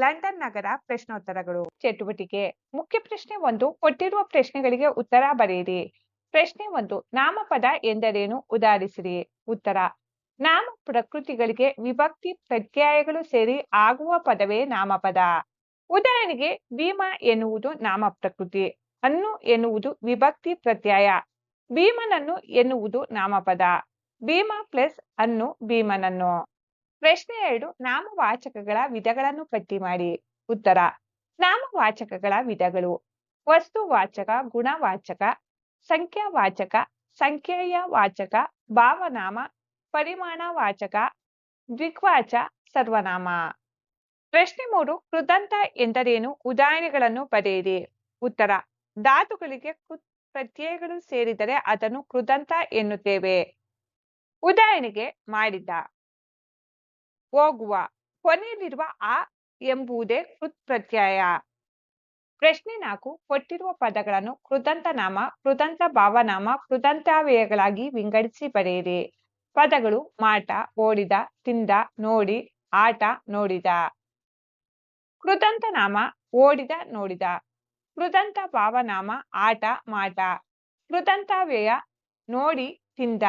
London ನಗರ ಪ್ರಶ್ನೋತ್ತರಗಳು. ಚಟುವಟಿಕೆ. ಮುಖ್ಯ ಪ್ರಶ್ನೆ ಒಂದು, ಕೊಟ್ಟಿರುವ ಪ್ರಶ್ನೆಗಳಿಗೆ ಉತ್ತರ ಬರೆಯಿರಿ. ಪ್ರಶ್ನೆ ಒಂದು, ನಾಮಪದ ಎಂದರೇನು? ಉದಾಹರಿಸಿರಿ. ಉತ್ತರ, ನಾಮ ಪ್ರಕೃತಿಗಳಿಗೆ ವಿಭಕ್ತಿ ಪ್ರತ್ಯಯಗಳು ಸೇರಿ ಆಗುವ ಪದವೇ ನಾಮಪದ. ಉದಾಹರಣೆಗೆ, ಭೀಮ ಎನ್ನುವುದು ನಾಮ ಪ್ರಕೃತಿ, ಅನ್ನು ಎನ್ನುವುದು ವಿಭಕ್ತಿ ಪ್ರತ್ಯಯ, ಭೀಮನನ್ನು ಎನ್ನುವುದು ನಾಮಪದ, ಭೀಮ ಪ್ಲಸ್ ಅನ್ನು ಭೀಮನನ್ನು. ಪ್ರಶ್ನೆ ಎರಡು, ನಾಮವಾಚಕಗಳ ವಿಧಗಳನ್ನು ಪಟ್ಟಿ ಮಾಡಿ. ಉತ್ತರ, ನಾಮವಾಚಕಗಳ ವಿಧಗಳು. ವಸ್ತುವಾಚಕ ಗುಣವಾಚಕ ಸಂಖ್ಯಾವಾಚಕ ಸಂಖ್ಯೆಯ ವಾಚಕ, ಭಾವನಾಮ ಪರಿಮಾಣವಾಚಕ ದ್ವಿಗ್ವಾಚ, ಸರ್ವನಾಮ. ಪ್ರಶ್ನೆ ಮೂರು, ಕೃದಂತ ಎಂದರೇನು? ಉದಾಹರಣೆಗಳನ್ನು ಪಡೆಯಿರಿ. ಉತ್ತರ, ಧಾತುಗಳಿಗೆ ಕೃತ್ ಪ್ರತ್ಯಯಗಳು ಸೇರಿದರೆ ಅದನ್ನು ಕೃದಂತ ಎನ್ನುತ್ತೇವೆ. ಉದಾಹರಣೆಗೆ ಮಾಡಿದ ಹೋಗುವ. ಕೊನೆಯಲ್ಲಿರುವ ಆ ಎಂಬುದೇ ಕೃತ್ ಪ್ರತ್ಯಯ. ಪ್ರಶ್ನೆ ನಾಲ್ಕು. ಕೊಟ್ಟಿರುವ ಪದಗಳನ್ನು ಕೃದಂತ ನಾಮ ಕೃದಂತ ಭಾವನಾಮ ಕೃದಂತಾವ್ಯಯಗಳಾಗಿ ವಿಂಗಡಿಸಿ ಬರೆಯಿರಿ. ಪದಗಳು ಮಾಟ, ಓಡಿದ, ತಿಂದ, ನೋಡಿ, ಆಟ, ನೋಡಿದ. ಕೃದಂತ ನಾಮ, ಓಡಿದ, ನೋಡಿದ. ಕೃದಂತ ಭಾವನಾಮ, ಆಟ, ಮಾಟ. ಕೃದಂತಾವ್ಯಯ ನೋಡಿ, ತಿಂದ.